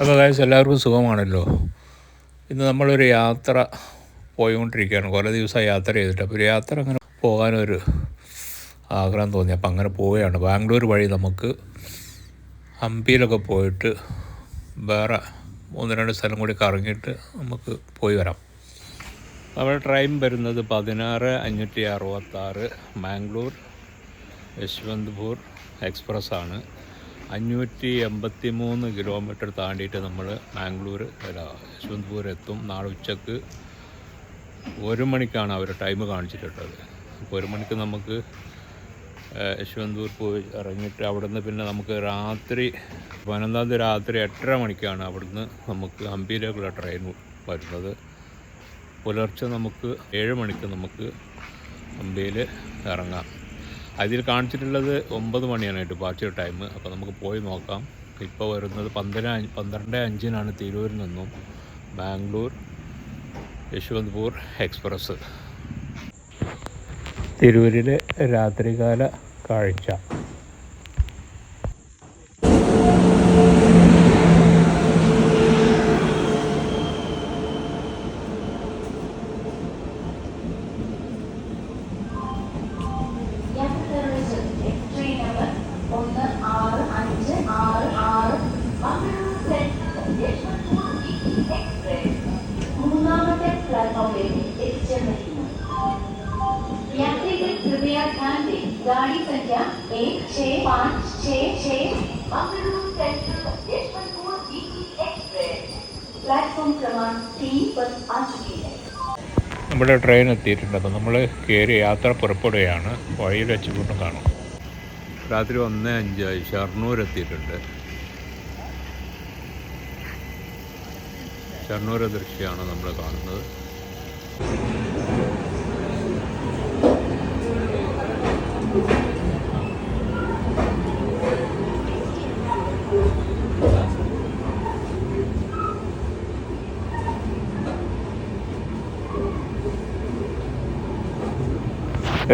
അപ്പോൾ കാര്യം എല്ലാവർക്കും സുഖമാണല്ലോ? ഇന്ന് നമ്മളൊരു യാത്ര പോയിക്കൊണ്ടിരിക്കുകയാണ്. കുറേ ദിവസമായി യാത്ര ചെയ്തിട്ട്. അപ്പോൾ ഒരു യാത്ര അങ്ങനെ പോകാനൊരു ആഗ്രഹം തോന്നി. അപ്പോൾ അങ്ങനെ പോവുകയാണ്. ബാംഗ്ലൂർ വഴി നമുക്ക് ഹംപിയിലൊക്കെ പോയിട്ട് വേറെ മൂന്ന് രണ്ട് സ്ഥലം കൂടി കറങ്ങിയിട്ട് നമുക്ക് പോയി വരാം. നമ്മുടെ ട്രെയിൻ വരുന്നത് പതിനാറ് അഞ്ഞൂറ്റി അറുപത്താറ് മാംഗ്ലൂർ യശ്വന്ത്പൂർ എക്സ്പ്രസ് ആണ്. അഞ്ഞൂറ്റി എൺപത്തി മൂന്ന് കിലോമീറ്റർ താണ്ടിയിട്ട് നമ്മൾ മാംഗ്ലൂർ അല്ല യശ്വന്ത്പൂർ എത്തും. നാളെ ഉച്ചയ്ക്ക് ഒരു മണിക്കാണ് അവർ ടൈം കാണിച്ചിട്ടുള്ളത്. അപ്പോൾ ഒരു മണിക്ക് നമുക്ക് യശ്വന്തൂർ പോയി ഇറങ്ങിയിട്ട് അവിടുന്ന് പിന്നെ നമുക്ക് രാത്രി പതിനൊന്നാം തീയതി രാത്രി എട്ടര മണിക്കാണ് അവിടുന്ന് നമുക്ക് ഹംപിയിലേക്കുള്ള ട്രെയിൻ വരുന്നത്. പുലർച്ചെ നമുക്ക് ഏഴ് മണിക്ക് നമുക്ക് ഹംപിയിൽ ഇറങ്ങാം. അതിൽ കാണിച്ചിട്ടുള്ളത് ഒമ്പത് മണിയാണ് ഡിപ്പാർച്ചർ ടൈം അപ്പോൾ നമുക്ക് പോയി നോക്കാം. ഇപ്പോൾ വരുന്നത് പന്ത്രണ്ട് പന്ത്രണ്ട് അഞ്ചിനാണ് തിരൂരിൽ നിന്നും ബാംഗ്ലൂർ യശ്വന്ത്പൂർ എക്സ്പ്രസ്. തിരൂരിലെ രാത്രികാല കാഴ്ച. പ്ലാറ്റ്ഫോമിലേക്ക് എത്തിച്ചേർന്നിരിക്കുന്നു यात्रीगण कृपया ध्यान दें गाड़ी संख्या एक छः पाँच छः छः Mangaluru central Yesvantpur weekly express platform क्रमांक तीन पर आ चुकी है നമ്മുടെ ട്രെയിൻ എത്തിയിട്ടുണ്ട് അപ്പോൾ നമ്മൾ കയറി യാത്ര പുറപ്പെടുകയാണ് വഴിയിൽ വെച്ച് വീണ്ടും കാണും രാത്രി ഒന്ന് അഞ്ചായി ഷർണൂർ എത്തിയിട്ടുണ്ട് ഷർണൂർ ദൃശ്യമാണ് നമ്മൾ കാണുന്നത്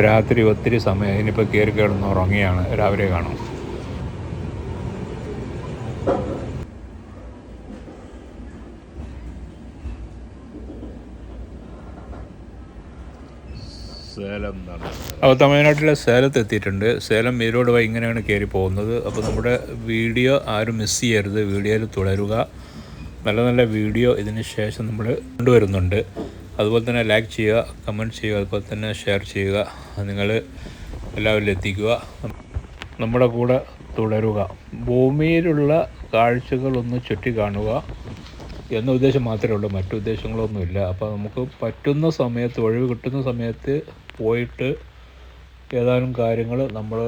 രാത്രി ഒത്തിരി സമയം ഇനിയിപ്പോൾ കയറി കിടന്ന് ഉറങ്ങിയാണ്. രാവിലെ കാണും. സേലം അപ്പോൾ തമിഴ്നാട്ടിലെ സേലത്ത് എത്തിയിട്ടുണ്ട്. സേലം ഈരോട് വൈ ഇങ്ങനെയാണ് കയറി പോകുന്നത്. അപ്പോൾ നമ്മുടെ വീഡിയോ ആരും മിസ് ചെയ്യരുത്. വീഡിയോയിൽ തുടരുക. നല്ല നല്ല വീഡിയോ ഇതിന് ശേഷം നമ്മൾ കൊണ്ടുവരുന്നുണ്ട്. അതുപോലെ തന്നെ ലൈക്ക് ചെയ്യുക കമന്റ് ചെയ്യുക അതുപോലെ തന്നെ ഷെയർ ചെയ്യുക. നിങ്ങൾ എല്ലാവരിലും എത്തിക്കുക. നമ്മുടെ കൂടെ തുടരുക. ഭൂമിയിലുള്ള കാഴ്ചകളൊന്ന് ചുറ്റി കാണുക എന്ന ഉദ്ദേശം മാത്രമേ ഉള്ളൂ. മറ്റു ഉദ്ദേശങ്ങളൊന്നുമില്ല. അപ്പോൾ നമുക്ക് പറ്റുന്ന സമയത്ത് ഒഴിവ് കിട്ടുന്ന സമയത്ത് പോയിട്ട് ഏതാനും കാര്യങ്ങൾ നമ്മൾ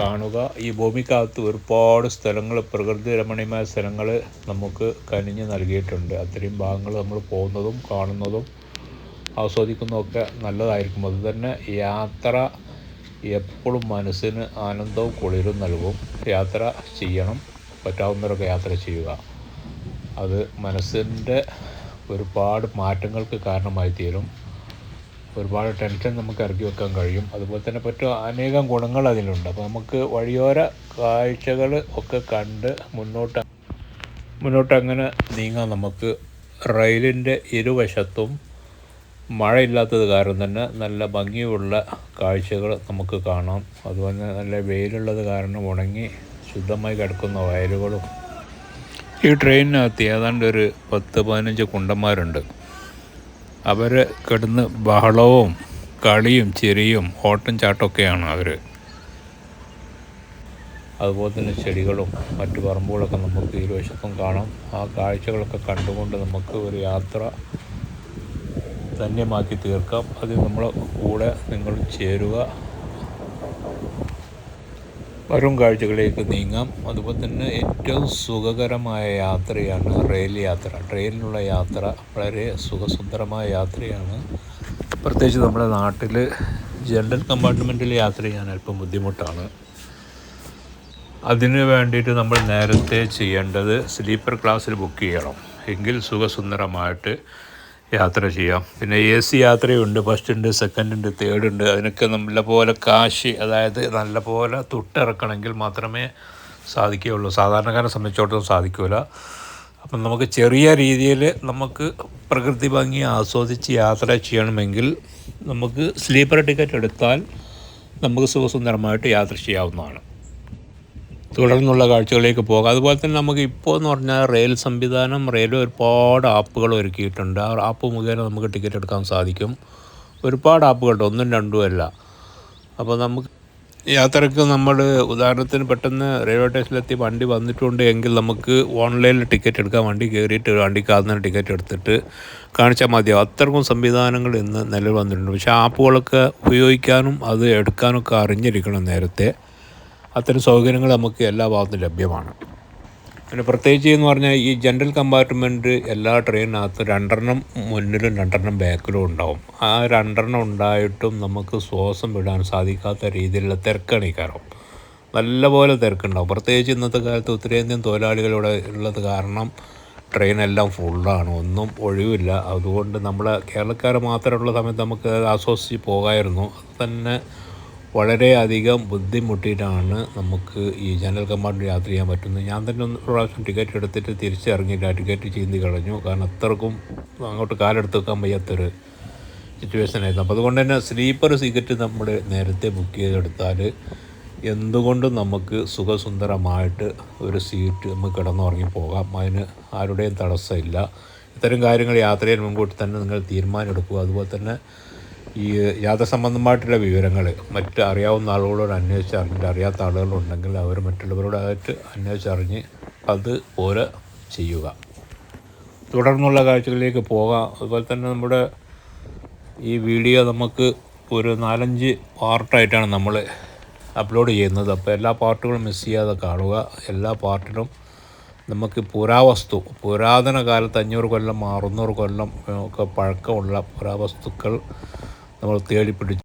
കാണുക. ഈ ഭൂമിക്കകത്ത് ഒരുപാട് സ്ഥലങ്ങൾ പ്രകൃതി രമണീയമായ സ്ഥലങ്ങൾ നമുക്ക് കനിഞ്ഞ് നൽകിയിട്ടുണ്ട്. അത്രയും ഭാഗങ്ങൾ നമ്മൾ പോകുന്നതും കാണുന്നതും ആസ്വദിക്കുന്നതൊക്കെ നല്ലതായിരിക്കും. അതുതന്നെ യാത്ര എപ്പോഴും മനസ്സിന് ആനന്ദവും കുളിരും നൽകും. യാത്ര ചെയ്യണം. പറ്റാവുന്നവരൊക്കെ യാത്ര ചെയ്യുക. അത് മനസ്സിന്റെ ഒരുപാട് മാറ്റങ്ങൾക്ക് കാരണമായി തീരും ഒരുപാട് ടെൻഷൻ നമുക്ക് ഇറക്കി വെക്കാൻ കഴിയും. അതുപോലെ തന്നെ പറ്റും അനേകം ഗുണങ്ങൾ അതിലുണ്ട്. അപ്പോൾ നമുക്ക് വഴിയോര കാഴ്ചകൾ ഒക്കെ കണ്ട് മുന്നോട്ട് മുന്നോട്ട് അങ്ങനെ നീങ്ങാൻ നമുക്ക് റെയിലിന്റെ ഇരുവശത്തും മഴയില്ലാത്തത് കാരണം തന്നെ നല്ല ഭംഗിയുള്ള കാഴ്ചകൾ നമുക്ക് കാണാം. അതുപോലെ നല്ല വെയിലുള്ളത് കാരണം ഉണങ്ങി ശുദ്ധമായി കിടക്കുന്ന വയലുകളും. ഈ ട്രെയിനിനകത്ത് ഏതാണ്ട് ഒരു പത്ത് പതിനഞ്ച് കുണ്ടന്മാരുണ്ട്. അവർ കിടന്ന് ബഹളവും കളിയും ചിരിയും ഓട്ടം ചാട്ടമൊക്കെയാണ് അവർ അതുപോലെ തന്നെ ചെടികളും മറ്റു പറമ്പുകളൊക്കെ നമുക്ക് ഇരുവശത്തും കാണാം. ആ കാഴ്ചകളൊക്കെ കണ്ടുകൊണ്ട് നമുക്ക് ഒരു യാത്ര ധന്യമാക്കി തീർക്കാം. അത് നമ്മളെ കൂടെ നിങ്ങൾ ചേരുക. വരും കാഴ്ചകളിലേക്ക് നീങ്ങാം. അതുപോലെ തന്നെ ഏറ്റവും സുഖകരമായ യാത്രയാണ് റെയിൽ യാത്ര. ട്രെയിനിലുള്ള യാത്ര വളരെ സുഖസുന്ദരമായ യാത്രയാണ്. പ്രത്യേകിച്ച് നമ്മുടെ നാട്ടിൽ ജനറൽ കമ്പാർട്ട്മെന്റിൽ യാത്ര ചെയ്യാൻ അല്പം ബുദ്ധിമുട്ടാണ്. അതിന് വേണ്ടിയിട്ട് നമ്മൾ നേരത്തെ ചെയ്യേണ്ടത് സ്ലീപ്പർ ക്ലാസ്സിൽ ബുക്ക് ചെയ്യണം. എങ്കിൽ സുഖസുന്ദരമായിട്ട് യാത്ര ചെയ്യാം. പിന്നെ എ സി യാത്രയുണ്ട് ഫസ്റ്റ് ഉണ്ട് സെക്കൻഡ് ഉണ്ട് തേർഡ് ഉണ്ട്. അതിനൊക്കെ നല്ല പോലെ കാശ് അതായത് നല്ല പോലെ തൊട്ടിറക്കണമെങ്കിൽ മാത്രമേ സാധിക്കുകയുള്ളൂ. സാധാരണക്കാരെ സംബന്ധിച്ചിടത്തോളം സാധിക്കില്ല അപ്പം നമുക്ക് ചെറിയ രീതിയിൽ നമുക്ക് പ്രകൃതി ഭംഗി ആസ്വദിച്ച് യാത്ര ചെയ്യണമെങ്കിൽ നമുക്ക് സ്ലീപ്പർ ടിക്കറ്റ് എടുത്താൽ നമുക്ക് സുഖസുന്ദരമായിട്ട് യാത്ര ചെയ്യാവുന്നതാണ്. തുടർന്നുള്ള കാഴ്ചകളിലേക്ക് പോകാം. അതുപോലെ തന്നെ നമുക്ക് ഇപ്പോൾ എന്ന് പറഞ്ഞാൽ റെയിൽ സംവിധാനം റെയിൽവേ ഒരുപാട് ആപ്പുകൾ ഒരുക്കിയിട്ടുണ്ട്. ആ ആപ്പ് മുഖേന നമുക്ക് ടിക്കറ്റ് എടുക്കാൻ സാധിക്കും. ഒരുപാട് ആപ്പുകളുണ്ട്. ഒന്നും രണ്ടും അല്ല. അപ്പോൾ നമുക്ക് യാത്രയ്ക്ക് നമ്മൾ ഉദാഹരണത്തിന് പെട്ടെന്ന് റെയിൽവേ സ്റ്റേഷനിലെത്തി വണ്ടി വന്നിട്ടുണ്ട് എങ്കിൽ നമുക്ക് ഓൺലൈനിൽ ടിക്കറ്റ് എടുക്കാൻ വണ്ടി കയറിയിട്ട് വണ്ടി കാണുന്ന ടിക്കറ്റ് എടുത്തിട്ട് കാണിച്ചാൽ മതിയാവും അത്രക്കും സംവിധാനങ്ങൾ ഇന്ന് നിലവിൽ വന്നിട്ടുണ്ട്. പക്ഷേ ആപ്പുകളൊക്കെ ഉപയോഗിക്കാനും അത് എടുക്കാനൊക്കെ അറിഞ്ഞിരിക്കണം നേരത്തെ. അത്തരം സൗകര്യങ്ങൾ നമുക്ക് എല്ലാ ഭാഗത്തും ലഭ്യമാണ്. പിന്നെ പ്രത്യേകിച്ച് എന്ന് പറഞ്ഞാൽ ഈ ജനറൽ കമ്പാർട്ട്മെന്റ് എല്ലാ ട്രെയിനിനകത്തും രണ്ടെണ്ണം മുന്നിലും രണ്ടെണ്ണം ബാക്കിലും ഉണ്ടാവും. ആ രണ്ടെണ്ണം ഉണ്ടായിട്ടും നമുക്ക് ശ്വാസം വിടാൻ സാധിക്കാത്ത രീതിയിലുള്ള തിരക്കാണ് ഈ കാരണം നല്ലപോലെ തിരക്കുണ്ടാവും. പ്രത്യേകിച്ച് ഇന്നത്തെ കാലത്ത് ഉത്തരേന്ത്യൻ തൊഴിലാളികളിവിടെ ഉള്ളത് കാരണം ട്രെയിനെല്ലാം ഫുള്ളാണ് ഒന്നും ഒഴിവില്ല. അതുകൊണ്ട് നമ്മളെ കേരളക്കാർ മാത്രമുള്ള സമയത്ത് നമുക്ക് ആശ്വസിച്ച് പോകായിരുന്നു. അത് തന്നെ വളരെയധികം ബുദ്ധിമുട്ടിയിട്ടാണ് നമുക്ക് ഈ ജനൽ കമ്പാർട്ട്മെന്റ് യാത്ര ചെയ്യാൻ പറ്റുന്നത്. ഞാൻ തന്നെ ഒന്ന് പ്രാവശ്യം ടിക്കറ്റ് എടുത്തിട്ട് തിരിച്ചിറങ്ങിയില്ല. ടിക്കറ്റ് ചീന്തി കളഞ്ഞു. കാരണം അത്രക്കും അങ്ങോട്ട് കാലെടുത്ത് വെക്കാൻ വയ്യാത്തൊരു സിറ്റുവേഷനായിരുന്നു അപ്പോൾ അതുകൊണ്ട് തന്നെ സ്ലീപ്പർ സീറ്റ് നമ്മൾ നേരത്തെ ബുക്ക് ചെയ്തെടുത്താൽ എന്തുകൊണ്ടും നമുക്ക് സുഖസുന്ദരമായിട്ട് ഒരു സീറ്റ് നമുക്ക് കിടന്നുറങ്ങി പോകാം. അതിന് ആരുടെയും തടസ്സമില്ല. ഇത്തരം കാര്യങ്ങൾ യാത്രയിൽ മുൻകൂട്ടി തന്നെ നിങ്ങൾ തീരുമാനമെടുക്കുക. അതുപോലെ തന്നെ ഈ യാത്ര സംബന്ധമായിട്ടുള്ള വിവരങ്ങൾ മറ്റ് അറിയാവുന്ന ആളുകളോട് അന്വേഷിച്ച് അറിഞ്ഞിട്ട് അറിയാത്ത ആളുകളുണ്ടെങ്കിൽ അവർ മറ്റുള്ളവരോടായിട്ട് അന്വേഷിച്ചറിഞ്ഞ് അത് പോലെ ചെയ്യുക. തുടർന്നുള്ള കാഴ്ചകളിലേക്ക് പോകാം. അതുപോലെ തന്നെ നമ്മുടെ ഈ വീഡിയോ നമുക്ക് ഒരു നാലഞ്ച് പാർട്ടായിട്ടാണ് നമ്മൾ അപ്ലോഡ് ചെയ്യുന്നത്. അപ്പോൾ എല്ലാ പാർട്ടുകളും മിസ് ചെയ്യാതെ കാണുക. എല്ലാ പാർട്ടിലും നമുക്ക് പുരാവസ്തു പുരാതന കാലത്ത് അഞ്ഞൂറ് കൊല്ലം അറുന്നൂറ് കൊല്ലം ഒക്കെ പഴക്കമുള്ള പുരാവസ്തുക്കൾ നമ്മൾ തേടിപ്പിടിച്ച്